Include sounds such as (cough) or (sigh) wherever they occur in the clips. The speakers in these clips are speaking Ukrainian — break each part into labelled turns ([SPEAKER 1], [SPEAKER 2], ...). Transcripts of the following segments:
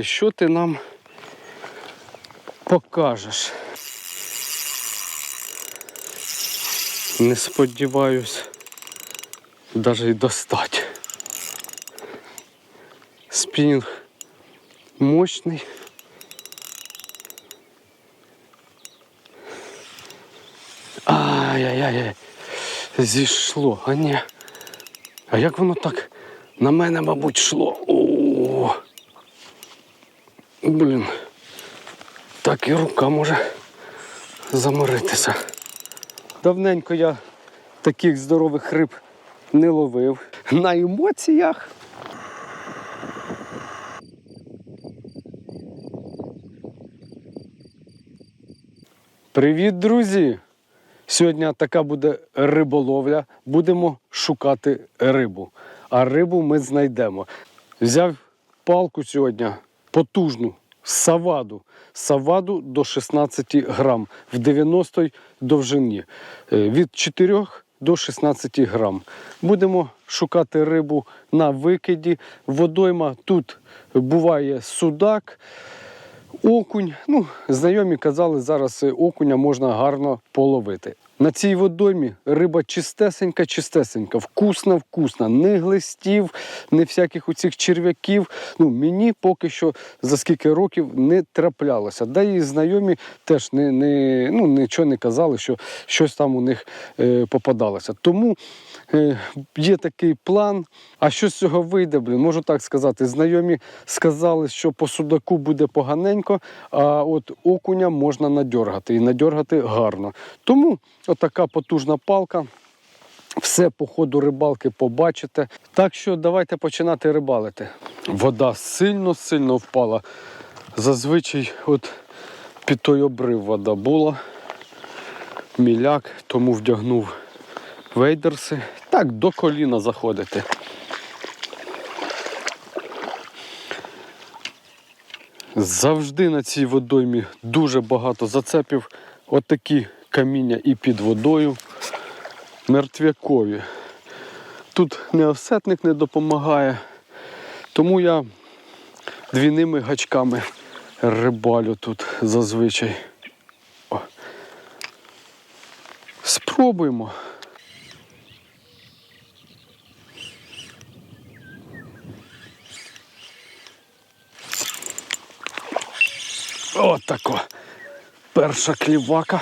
[SPEAKER 1] Що ти нам покажеш? Не сподіваюсь, навіть достати. Спінінг мощний. Ай-яй-яй. Зійшло, а ні. А як воно так на мене, мабуть, йшло? О. Блін. Так і рука може заморитися. Давненько я таких здорових риб не ловив. На емоціях. Привіт, друзі! Сьогодні така буде риболовля. Будемо шукати рибу. А рибу ми знайдемо. Взяв палку сьогодні потужну саваду. Саваду до 16 грам в 90 довжині. Е, Від 4 до 16 грам. Будемо шукати рибу на викиді. Водойма тут буває судак. Окунь, ну, знайомі казали, зараз е, окуня можна гарно половити. На цій водоймі риба чистесенька, чистесенька, вкусна, вкусна, не глистів, не всяких у цих черв'яків. Ну, мені поки що за скільки років не траплялося. Да і знайомі теж не, не, ну, нічого не казали, що щось там у них е, попадалося. Тому е, є такий план. А що з цього вийде, блін, можу так сказати. Знайомі сказали, що по судаку буде поганенько, а от окуня можна надьоргати і надьоргати гарно. Тому отака потужна палка. Все по ходу рибалки побачите. Так що давайте починати рибалити. Вода сильно-сильно впала. Зазвичай от під той обрив вода була. Міляк, тому вдягнув вейдерси. Так, до коліна заходити. Завжди на цій водоймі дуже багато зацепів. Отакі каміння і під водою. Мертвякові. Тут неосетник не допомагає, тому я двійними гачками рибалю тут зазвичай. О. Спробуємо. Отако. Перша клівака.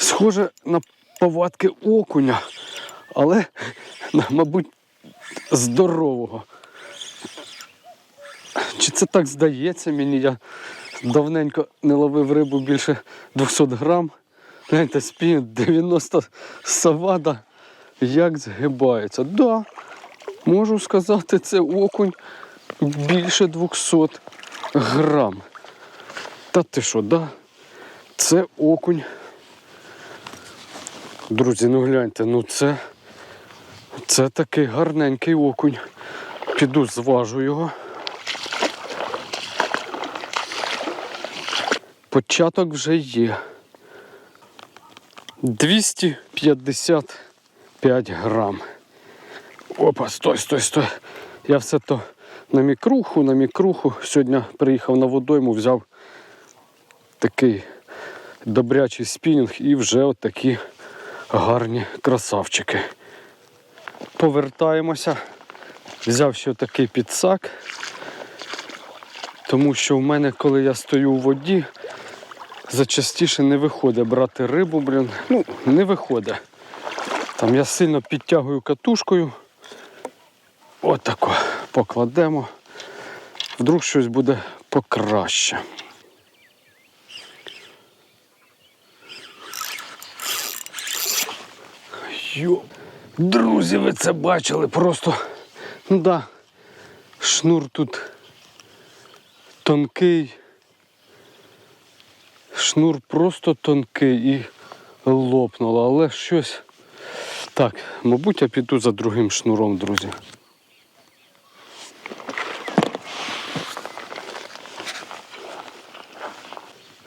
[SPEAKER 1] Схоже на повадки окуня, але, мабуть, здорового. Чи це так здається мені? Я давненько не ловив рибу більше 200 грам. Гляньте, спін 90 савада. Як згибається. Да, можу сказати, це окунь більше 200 грам. Та ти що, да? Це окунь. Друзі, ну гляньте, ну це, це такий гарненький окунь. Піду зважу його. Початок вже є. 255 грам. Опа, стой, стой, стой. Я все то на мікруху, на мікруху. Сьогодні приїхав на водойму, взяв такий добрячий спінінг і вже от такі гарні красавчики. Повертаємося. Взяв ще такий підсак, тому що в мене, коли я стою у воді, зачастіше не виходить брати рибу, блін. Ну, не виходить. Там я сильно підтягую катушкою. Отако покладемо. Вдруг щось буде покраще. Йо, друзі, ви це бачили просто. Ну да, шнур тут тонкий. Шнур просто тонкий і лопнуло, але щось. Так, мабуть, я піду за другим шнуром, друзі.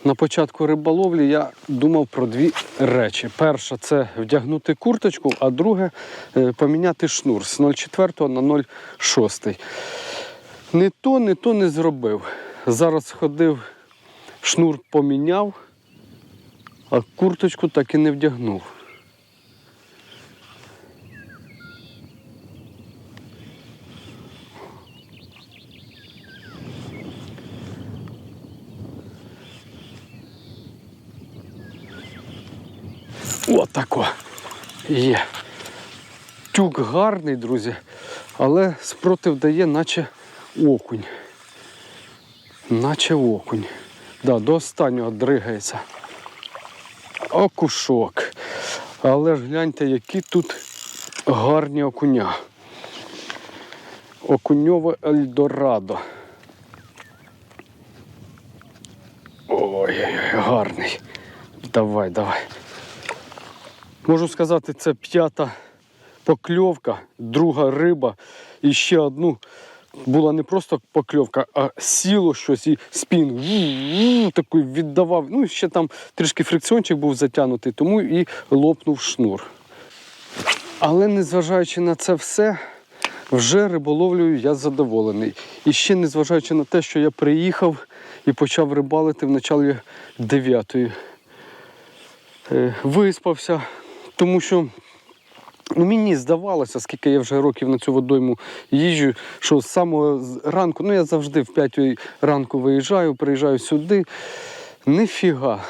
[SPEAKER 1] На початку риболовлі я думав про дві речі. Перша це вдягнути курточку, а друге е, поміняти шнур з 0,4 на 0,6. Не то, не то не зробив. Зараз ходив, шнур поміняв, а курточку так і не вдягнув. Отако. Є. Тюк гарний, друзі, але спротив дає, наче окунь. Наче окунь. Да, до останнього дригається. Окушок. Але ж гляньте, які тут гарні окуня. Окуньове Ельдорадо. Ой-ой-ой, гарний. Давай, давай. Можу сказати, це п'ята покльовка, друга риба. І ще одну була не просто покльовка, а сіло щось і спін такий віддавав. Ну, ще там трішки фрикціончик був затягнутий, тому і лопнув шнур. Але незважаючи на це все, вже риболовлею я задоволений. І ще незважаючи на те, що я приїхав і почав рибалити в началі 9 виспався, тому що ну, мені здавалося, скільки я вже років на цю водойму їжджу, що з самого ранку, ну я завжди в 5 ранку виїжджаю, приїжджаю сюди. Ніфіга.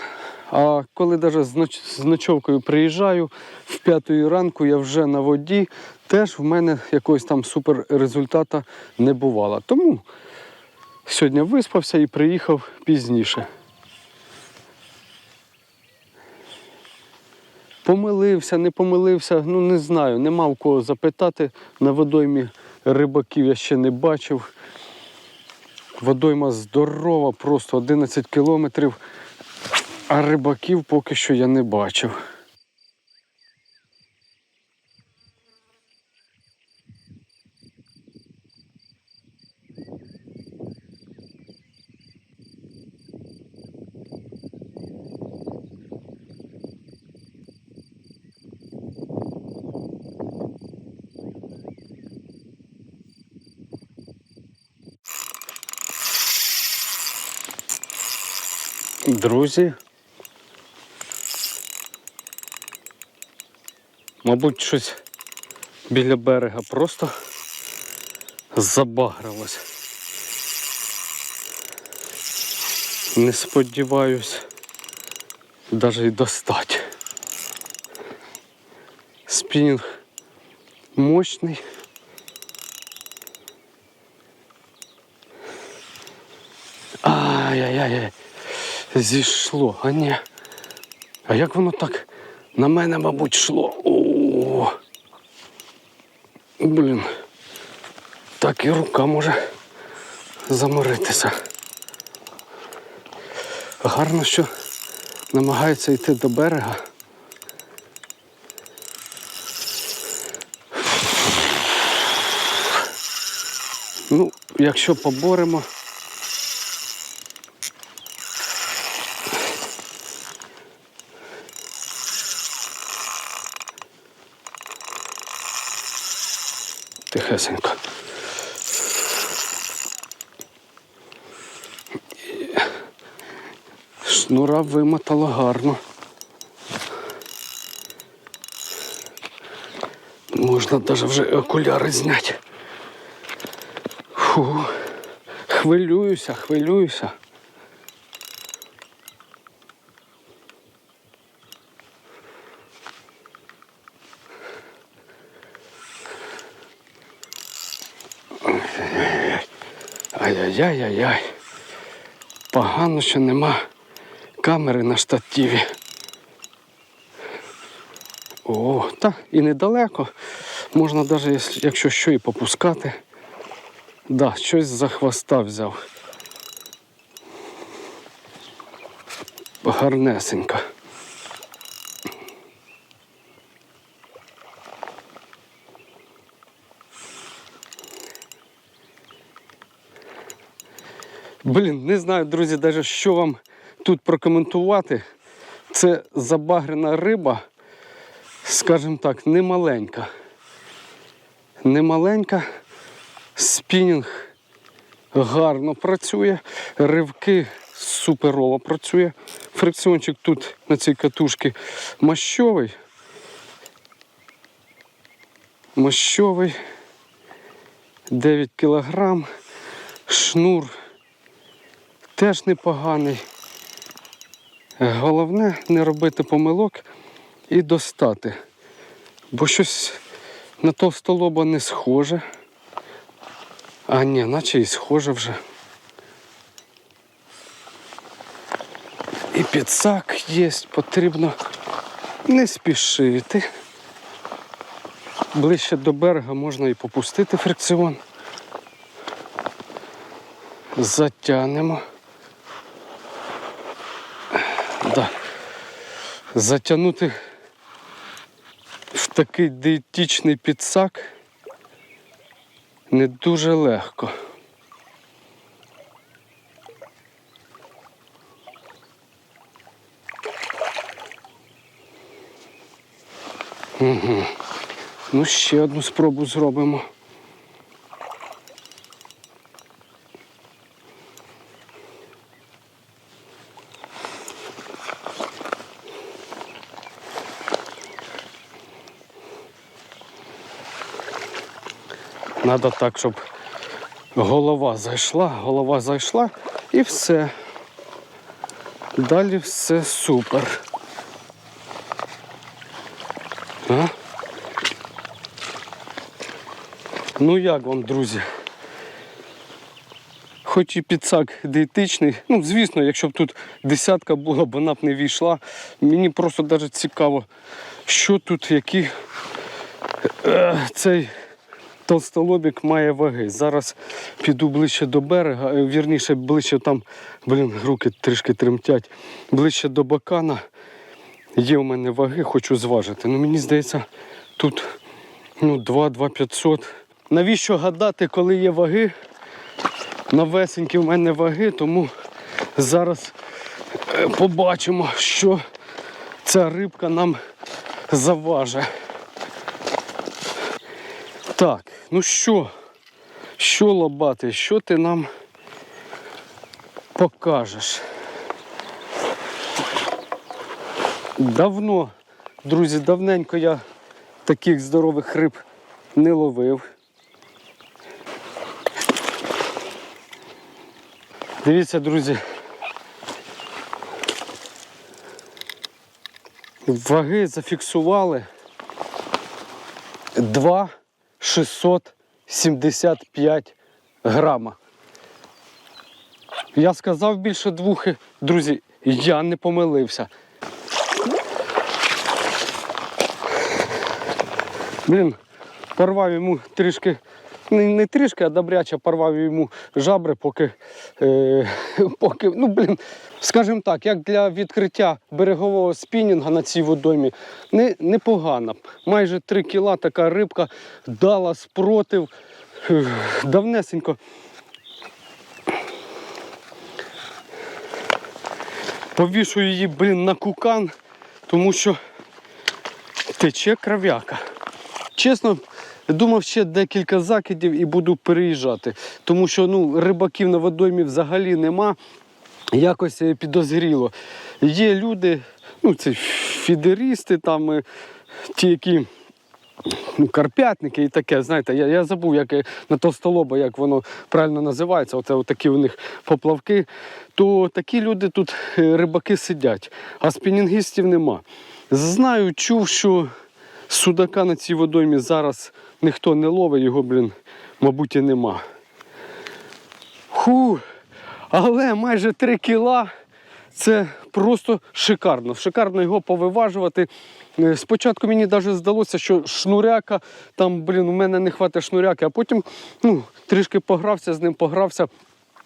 [SPEAKER 1] А коли навіть з, ночовкою приїжджаю, в 5 ранку я вже на воді, теж в мене якогось там супер результата не бувало. Тому сьогодні виспався і приїхав пізніше. Помилився, не помилився, ну не знаю, нема в кого запитати. На водоймі рибаків я ще не бачив. Водойма здорова, просто 11 кілометрів, а рибаків поки що я не бачив. Друзі. Мабуть, щось біля берега просто забагрилось. Не сподіваюсь навіть і достать. Спінінг мощний. Ай-яй-яй. Зійшло, а ні. А як воно так на мене, мабуть, йшло? О. Блін. Так і рука може заморитися. Гарно, що намагається йти до берега. Ну, якщо поборемо. Тихесенько. І Шнура вимотала гарно. Можна навіть вже окуляри зняти. Фу. Хвилююся, хвилююся. Ай-яй-яй-яй-яй. Погано, що нема камери на штативі. О, та і недалеко. Можна навіть, якщо що, і попускати. Да, щось за хвоста взяв. Гарнесенько. Блін, не знаю, друзі, навіть що вам тут прокоментувати. Це забагрена риба, скажімо так, не маленька. Не маленька. Спінінг гарно працює, ривки суперово працює. Фрикціончик тут на цій катушці мощовий. Мощовий 9 кілограм. Шнур теж непоганий. Головне не робити помилок і достати. Бо щось на товстолоба не схоже. А ні, наче і схоже вже. І підсак є, потрібно не спішити. Ближче до берега можна і попустити фрикціон. Затягнемо. Затягнути в такий диетичний підсак не дуже легко. Угу. Ну, ще одну спробу зробимо. Надо так, щоб голова зайшла, голова зайшла і все. Далі все супер. А? Ну як вам, друзі? Хоч і підсак диетичний, ну звісно, якщо б тут десятка була, б вона б не війшла. Мені просто навіть цікаво, що тут, які е, цей толстолобік має ваги. Зараз піду ближче до берега, е, вірніше, ближче там, блін, руки трішки тремтять, ближче до бакана. Є у мене ваги, хочу зважити. Ну мені здається, тут ну, 2-2-500. Навіщо гадати, коли є ваги? Новесенькі в мене ваги, тому зараз е, побачимо, що ця рибка нам заваже. Так, ну що, що лобати, що ти нам покажеш? Давно, друзі, давненько я таких здорових риб не ловив. Дивіться, друзі. Ваги зафіксували 2 675 грама. Я сказав більше двох, і, друзі, я не помилився. Блін, порвав йому трішки, не, не трішки, а добряче порвав йому жабри, поки, е, (laughs) поки, ну блін, скажімо так, як для відкриття берегового спінінга на цій водоймі, не, непогано. Майже 3 кіла така рибка дала спротив. Е, Давнесенько. Повішу її, блін, на кукан, тому що тече кров'яка. Чесно, думав ще декілька закидів і буду переїжджати. Тому що ну, рибаків на водоймі взагалі нема. Якось е, підозріло. Є люди, ну це фідерісти, там е, ті, які. Ну, карпятники і таке, знаєте, я, я забув, як е, на толстолоба, як воно правильно називається, оце такі у них поплавки. То такі люди тут рибаки сидять, а спінінгістів нема. Знаю, чув, що судака на цій водоймі зараз ніхто не ловить, його, блін, мабуть, і нема. Ху, але майже 3 кіла це просто шикарно. Шикарно його повиважувати. Е, Спочатку мені навіть здалося, що шнуряка, там, блін, у мене не хватить шнуряки, а потім ну, трішки погрався з ним, погрався.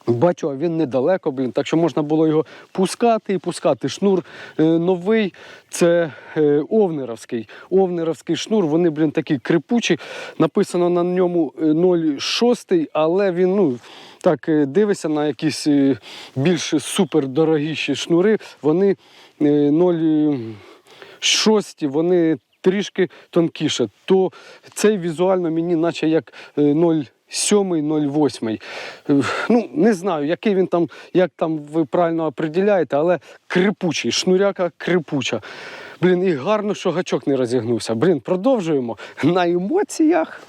[SPEAKER 1] Бачу, а він недалеко, блін, так що можна було його пускати і пускати. Шнур е, новий, це е, овнеровський. Овнеровський шнур, вони, блін, такі крипучі. Написано на ньому е, 0,6, але він, ну, так, е, дивися на якісь е, більш супердорогіші шнури. Вони е, 0,6, вони трішки тонкіше. То цей візуально мені, наче як 0,6. 7.08. Ну, не знаю, який він там, як там ви правильно определяєте, але крипучий, шнуряка крипуча. Блін, і гарно, що гачок не розігнувся. Блін, продовжуємо на емоціях.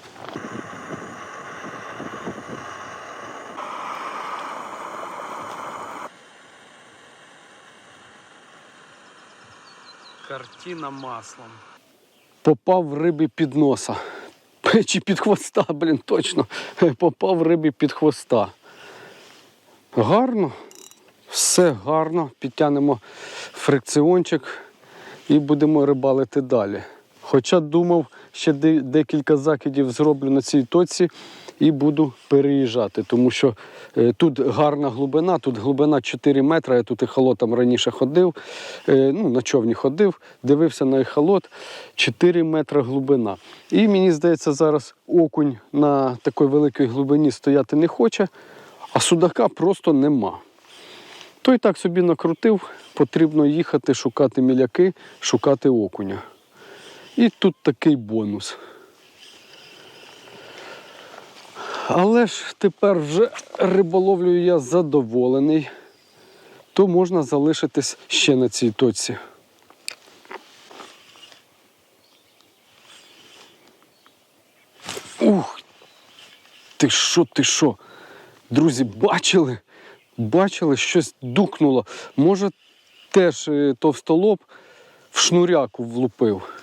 [SPEAKER 1] Картина маслом. Попав в рибі під носа. Чи під хвоста, блін, точно. Попав рибі під хвоста. Гарно, все гарно. Підтягнемо фрикціончик і будемо рибалити далі. Хоча думав, ще декілька закидів зроблю на цій точці і буду переїжджати, тому що е, тут гарна глибина, тут глибина 4 метри. Я тут ехолотом раніше ходив, е, ну, на човні ходив, дивився на ехолот 4 метри глибина. І мені здається, зараз окунь на такій великій глибині стояти не хоче, а судака просто нема. Той так собі накрутив, потрібно їхати, шукати міляки, шукати окуня. І тут такий бонус. Але ж тепер вже риболовлею я задоволений, то можна залишитись ще на цій точці. Ух! Ти що, ти що? Друзі, бачили? Бачили, щось дукнуло. Може, теж е, товстолоб в шнуряку влупив.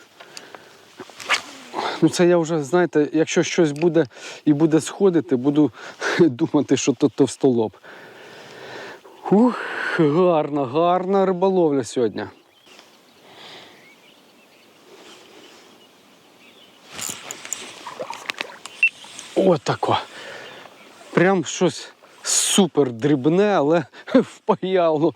[SPEAKER 1] Ну, це я вже, знаєте, якщо щось буде і буде сходити, буду (laughs) думати, що то товстолоб. Ух, гарна, гарна риболовля сьогодні. Отако. Прям щось супер дрібне, але (laughs) впаяло.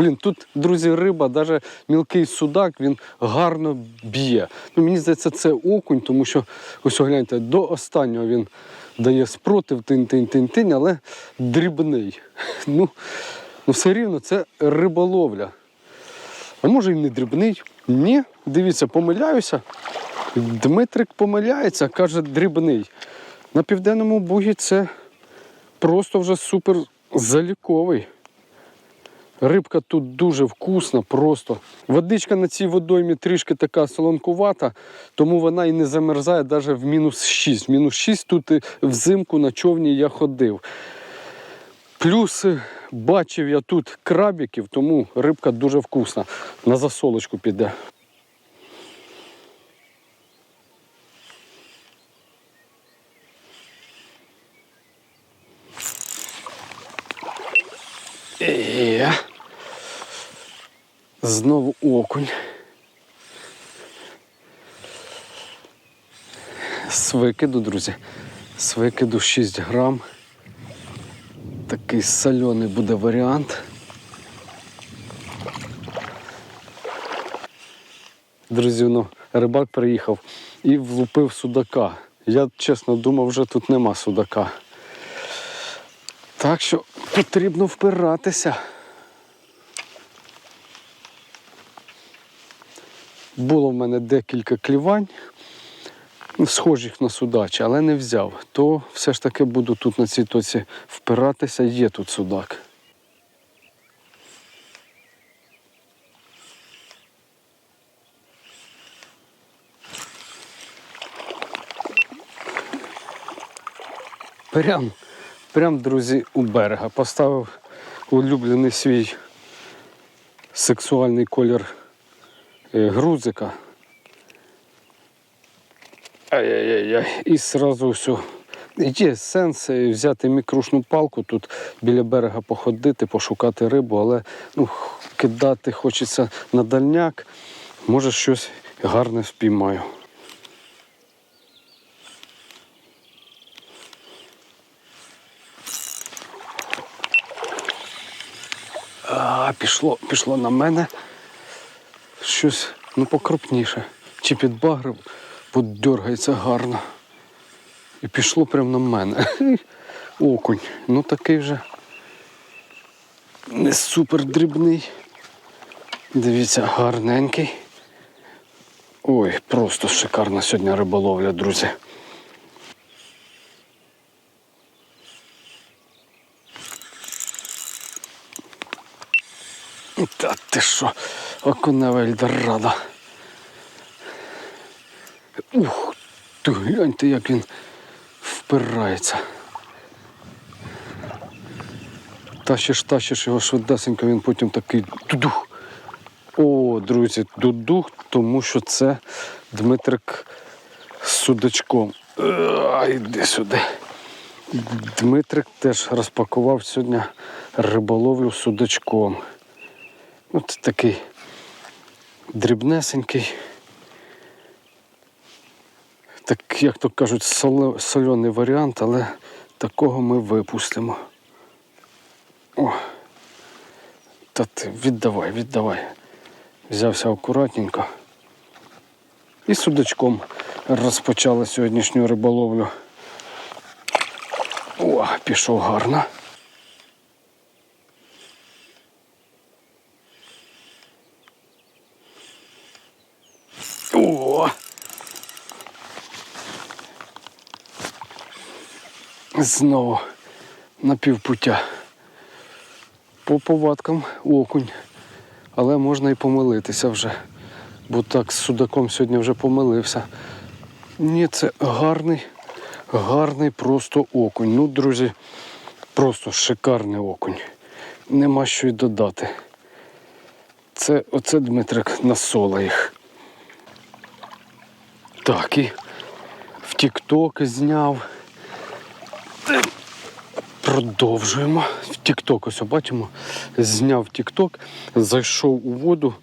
[SPEAKER 1] Блін, тут, друзі, риба, навіть мілкий судак, він гарно б'є. Ну, мені здається, це окунь, тому що, ось гляньте, до останнього він дає спротив, тин-тин-тин-тин, але дрібний. (laughs) Ну, ну все рівно це риболовля. А може і не дрібний? Ні, дивіться, помиляюся. Дмитрик помиляється, каже дрібний. На південному бугі це просто вже супер заліковий. Рибка тут дуже вкусна, просто. Водичка на цій водоймі трішки така солонкувата, тому вона і не замерзає навіть в мінус 6. В мінус 6 тут взимку на човні я ходив. Плюс е, бачив я тут крабіків, тому рибка дуже вкусна. На засолочку піде. Знову окунь. З викиду, друзі. З викиду 6 грам. Такий соляний буде варіант. Друзі, ну, рибак приїхав і влупив судака. Я чесно думав, вже тут нема судака. Так що потрібно впиратися. Було в мене декілька клівань, схожих на судачі, але не взяв. То все ж таки буду тут на цій тоці впиратися, є тут судак. Прям, прям, друзі, у берега. Поставив улюблений свій сексуальний колір грузика. Ай-яй-яй-яй. І зразу все. Є сенс е, взяти мікрушну палку, тут біля берега походити, пошукати рибу, але ну, кидати хочеться на дальняк. Може щось гарне спіймаю. А, пішло, пішло на мене. Щось ну, покрупніше. Чи підбагрив, подергається гарно. І пішло прямо на мене. (laughs) Окунь. Ну такий вже не супер дрібний. Дивіться, гарненький. Ой, просто шикарна сьогодні риболовля, друзі. Та ти що, окунева Ельдорадо. Ух, ти гляньте, як він впирається. Тащиш, тащиш його швидесенько, він потім такий дудух. О, друзі, дудух, тому що це Дмитрик з судачком. А, йди сюди. Дмитрик теж розпакував сьогодні риболовлю судачком. От такий дрібнесенький. Так, як то кажуть, соле- сольоний варіант, але такого ми випустимо. О, та ти віддавай, віддавай. Взявся акуратненько. І судачком розпочали сьогоднішню риболовлю. О, пішов гарно. Знову на півпуття. По повадкам окунь. Але можна і помилитися вже. Бо так з судаком сьогодні вже помилився. Ні, це гарний, гарний просто окунь. Ну, друзі, просто шикарний окунь. Нема що й додати. Це оце Дмитрик насола їх. Так, і в Тік-Ток зняв. Продовжуємо. В Тік-Ток, ось бачимо, зняв Тік-Ток, зайшов у воду,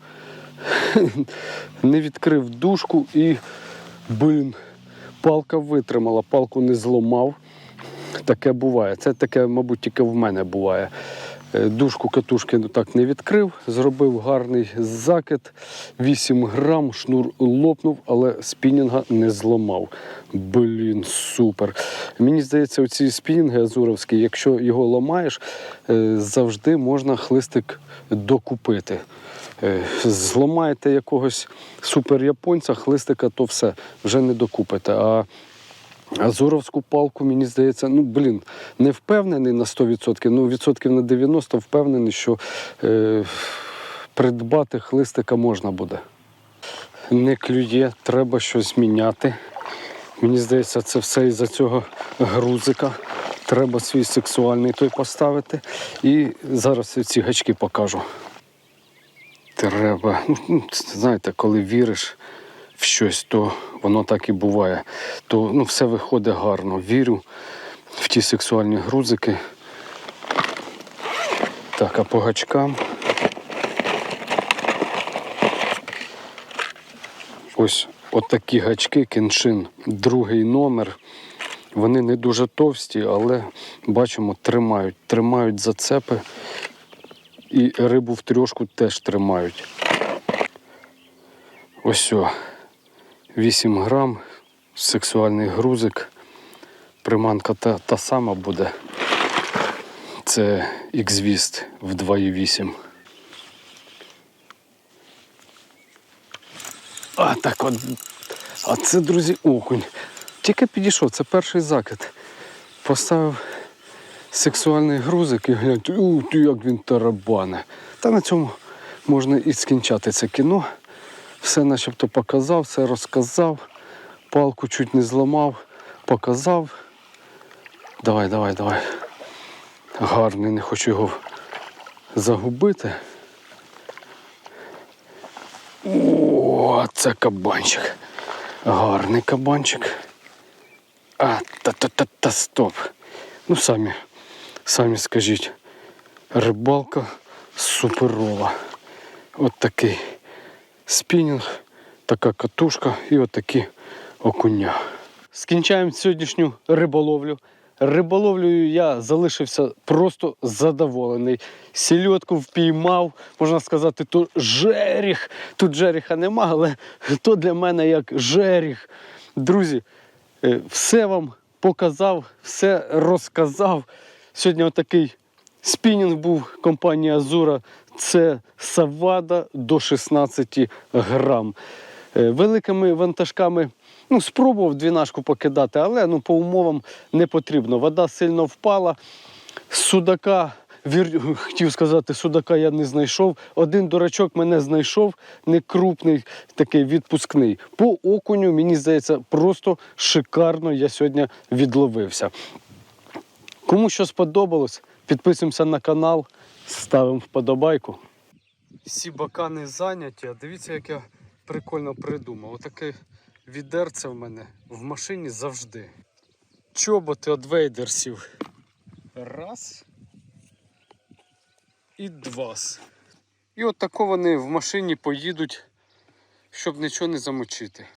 [SPEAKER 1] (laughs) не відкрив дужку і, блін, палка витримала, палку не зламав. Таке буває. Це таке, мабуть, тільки в мене буває. Е, Дужку катушки так не відкрив, зробив гарний закид, 8 грам, шнур лопнув, але спінінга не зламав. Блін, супер. Мені здається, оці спінінги азуровські, якщо його ламаєш, е, завжди можна хлистик докупити. Е, Зламаєте якогось супер-японця, хлистика, то все, вже не докупите. А Азуровську палку, мені здається, ну блін, не впевнений на 100%, ну відсотків на 90% впевнений, що е, придбати хлистика можна буде. Не клює, треба щось міняти. Мені здається, це все із-за цього грузика. Треба свій сексуальний той поставити. І зараз ці гачки покажу. Треба, знаєте, коли віриш в щось, то воно так і буває. То ну, все виходить гарно. Вірю в ті сексуальні грузики. Так, а по гачкам. Ось отакі гачки, кеншин, другий номер. Вони не дуже товсті, але бачимо, тримають. Тримають зацепи і рибу в трьошку теж тримають. Ось о, 8 грам, сексуальний грузик. Приманка та, та сама буде. Це X-Vist в 2,8. А так от. А це, друзі, окунь. Тільки підійшов, це перший закид. Поставив сексуальний грузик і гляньте, у, як він тарабане. Та на цьому можна і скінчати це кіно. Все начебто показав, все розказав, палку чуть не зламав, показав. Давай, давай, давай. Гарний, не хочу його загубити. О, це кабанчик. Гарний кабанчик. А, та-та-та-та, стоп. Ну самі, самі скажіть. Рибалка суперова. От такий спінінг, така катушка і от такі окуня. Скінчаємо сьогоднішню риболовлю. Риболовлею я залишився просто задоволений. Сільотку впіймав, можна сказати, то жеріх. Тут жеріха нема, але то для мене як жеріх. Друзі, е, все вам показав, все розказав. Сьогодні отакий спінінг був компанії Азура. Це Савада до 16 грам. Е, Великими вантажками ну, спробував двінашку покидати, але ну, по умовам не потрібно. Вода сильно впала. Судака вір... хотів сказати, судака я не знайшов. Один дурачок мене знайшов, не крупний, такий відпускний. По окуню, мені здається, просто шикарно я сьогодні відловився. Кому що сподобалось, підписуємося на канал, ставимо вподобайку. Всі бакани зайняті, а дивіться, як я прикольно придумав. Отаке відерце в мене в машині завжди. Чоботи від вейдерсів. Раз. І два. І от вони в машині поїдуть, щоб нічого не замочити.